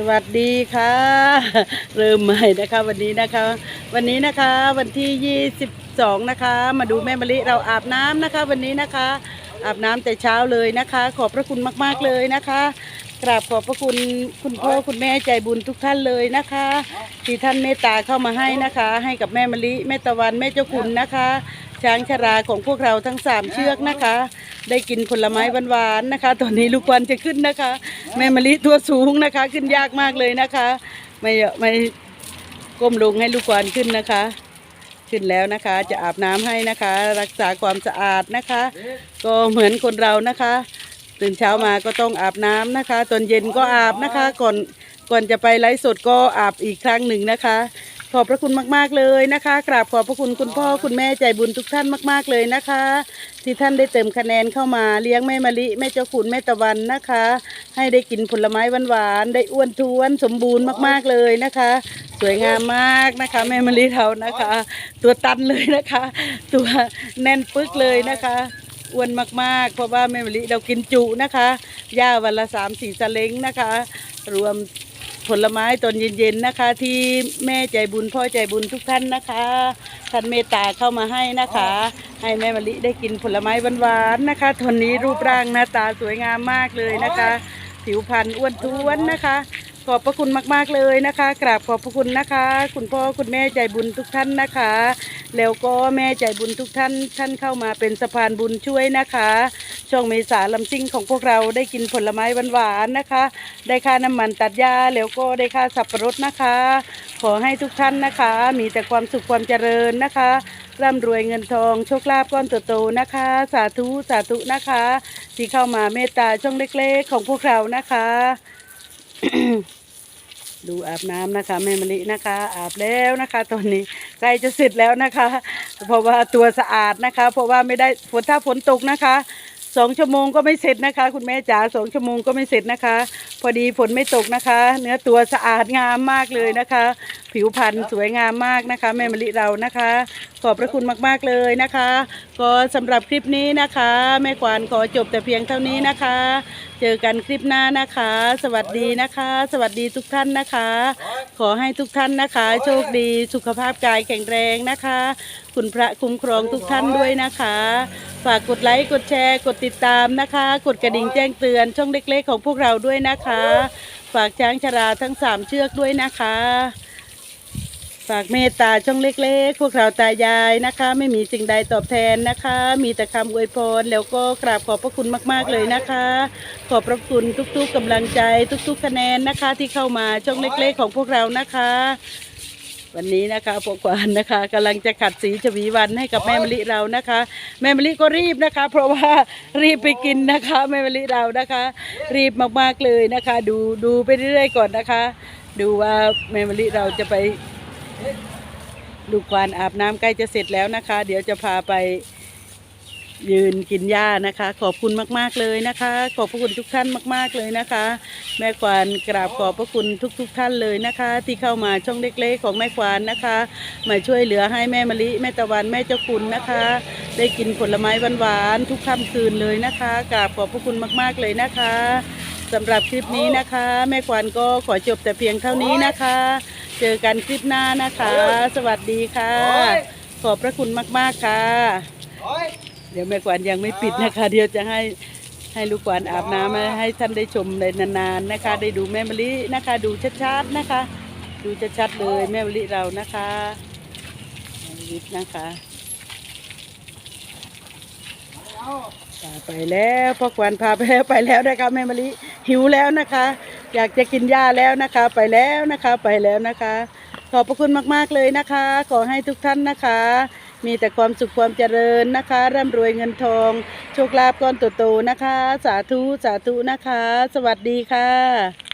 สวัสดีค่ะ เริ่มใหม่นะคะวันนี้นะคะ วันนี้นะคะวันที่ 22 นะคะ มาดูแม่มะลิเราอาบน้ำนะคะ วันนี้นะคะ อาบน้ำแต่เช้าเลยนะคะ ขอบพระคุณมากๆเลยนะคะกราบขอบพระคุณคุณพ่อคุณแม่ใจบุญทุกท่านเลยนะคะ ที่ท่านเมตตาเข้ามาให้นะคะ ให้กับแม่มะลิแม่ตะวันแม่เจ้าคุณนะคะ ช้างชราของพวกเราทั้งสามเชือกนะคะ ได้กินผลไม้หวานๆนะคะ ตอนนี้ลูกควันจะขึ้นนะคะ แม่มะลิตัวสูงนะคะ ขึ้นยากมากเลยนะคะ ไม่ไม่ก้มลงให้ลูกควันขึ้นนะคะ ขึ้นแล้วนะคะ จะอาบน้ำให้นะคะ รักษาความสะอาดนะคะ ก็เหมือนคนเรานะคะ ตื่นเช้ามาก็ต้องอาบน้ำนะคะ ตอนเย็นก็อาบนะคะ ก่อนก่อนจะไปไลฟ์สดก็อาบอีกครั้งหนึ่งนะคะ ขอบพระคุณมากๆเลยนะคะ กราบขอบพระคุณคุณพ่อคุณแม่ใจบุญทุกท่านมาก ๆเลยนะคะ ที่ท่านได้เติมคะแนนเข้ามาเลี้ยงแม่มะลิแม่เจ้าขุนแม่ตะวันนะคะ ให้ได้กินผลไม้หวานๆได้อ้วนท้วนสมบูรณ์มากๆเลยนะคะ สวยงามมากนะคะ แม่มะลิเรานะคะ ตัวตันเลยนะคะ ตัวแน่นปึกเลยนะคะอ้วนมากๆ เพราะว่าแม่มะลิเรากินจุนะคะย่าวันละสามสี่สเล้งนะคะ รวม ผลไม้ตอนเย็นๆนะคะ ที่แม่ใจบุญพ่อใจบุญทุกท่านนะคะท่านเมตตาเข้ามาให้นะคะ ให้แม่มะลิได้กินผลไม้หวานๆนะคะตอนนี้รูปร่างหน้าตาสวยงามมากเลยนะคะ ผิวพรรณอ้วนท้วนนะคะ ขอบพระคุณมากๆเลยนะคะ กราบขอบพระคุณนะคะ คุณพ่อคุณแม่ใจบุญทุกท่านนะคะ แล้วก็แม่ใจบุญทุกท่านท่านเข้ามาเป็นสะพานบุญช่วยนะคะ ช่องเมษาลำซิ่งของพวกเราได้กินผลไม้หวานๆนะคะ ได้ค่าน้ำมันตัดหญ้าแล้วก็ได้ค่าสับปะรดนะคะ ขอให้ทุกท่านนะคะ มีแต่ความสุขความเจริญนะคะร่ำรวยเงินทองโชคลาภก้อนโตๆนะคะ สาธุสาธุนะคะ ที่เข้ามาเมตตาช่องเล็กๆ ของพวกเรานะคะ ดูอาบน้ำนะคะแม่มะลินะคะ อาบแล้วนะคะตอนนี้ใกล้จะเสร็จแล้วนะคะ เพราะว่าตัวสะอาดนะคะ เพราะว่าไม่ได้ฝนถ้าฝนตกนะคะ สองชั่วโมงก็ไม่เสร็จนะคะ คุณแม่จ๋าสองชั่วโมงก็ไม่เสร็จนะคะ พอดีฝนไม่ตกนะคะ เนื้อตัวสะอาดงามมากเลยนะคะ ผิวพรรณสวยงามมากนะคะ แม่มะลิเรานะคะ ขอบพระคุณมากๆเลยนะคะ ก็สำหรับคลิปนี้นะคะ แม่กวานขอจบแต่เพียงเท่านี้นะคะ เจอกันคลิปหน้านะคะ สวัสดีนะคะ สวัสดีทุกท่านนะคะ ขอให้ทุกท่านนะคะ โชคดีสุขภาพกายแข็งแรงนะคะ คุณพระคุ้มครองทุกท่านด้วยนะคะ ฝากกดไลค์กดแชร์ กดติดตามนะคะ กดกระดิ่งแจ้งเตือนช่องเล็กๆ ของพวกเราด้วยนะคะ ฝากช้างชราทั้งสามเชือกด้วยนะคะ ฝากเมตตาช่องเล็กๆ พวกเราตายายนะคะ ไม่มีสิ่งใดตอบแทนนะคะ มีแต่คำอวยพรแล้วก็กราบขอบพระคุณมากๆเลยนะคะ ขอบพระคุณทุกๆกำลังใจ ทุกๆ คะแนนนะคะ ที่เข้ามาช่องเล็กๆ ของพวกเรานะคะ วันนี้นะคะพวกวานนะคะกำลังจะขัดสีชวีวันให้กับแม่มะลิเรานะคะ แม่มะลิก็รีบนะคะ เพราะว่ารีบไปกินนะคะแม่มะลิเรานะคะ รีบมากๆเลยนะคะ ดูดูไปเรื่อยๆก่อนนะคะ ดูว่าแม่มะลิเราจะไป ลูกควานอาบน้ำใกล้จะเสร็จแล้วนะคะ เดี๋ยวจะพาไปยืนกินหญ้านะคะ ขอบคุณมากๆเลยนะคะ ขอบพระคุณทุกท่านมาก ๆเลยนะคะ แม่ควานกราบขอบพระคุณทุกๆท่านเลยนะคะ ที่เข้ามาช่องเล็กๆของแม่ควานนะคะ มาช่วยเหลือให้แม่มะลิแม่ตะวันแม่เจ้าคุณนะคะ ได้กินผลไม้หวานๆทุกค่ำคืนเลยนะคะกราบขอบพระคุณมากๆเลยนะคะสำหรับคลิปนี้นะคะ แม่ควานก็ขอจบแต่เพียงเท่านี้นะคะ เจอกันคลิปหน้านะคะ สวัสดีค่ะ ขอบพระคุณมาก ๆ ค่ะ เดี๋ยวแม่กวานยังไม่ปิดนะคะ เดี๋ยวจะให้ให้ลูกกวานอาบน้ำให้ท่านได้ชมในนานๆนะคะ ได้ดูแม่มะลินะคะ ดูชัดๆนะคะ ดูชัดๆเลยแม่มะลิเรานะคะแม่มะลินะคะพาไปแล้วพ่อกวานพาไปแล้วไปแล้วนะคะแม่มะลิหิวแล้วนะคะ อยากจะกินหญ้าแล้วนะคะ ไปแล้วนะคะไปแล้วนะคะ ขอบพระคุณมากๆเลยนะคะ ขอให้ทุกท่านนะคะ มีแต่ความสุขความเจริญนะคะ ร่ำรวยเงินทอง โชคลาภก้อนโตๆนะคะ สาธุสาธุนะคะ สวัสดีค่ะ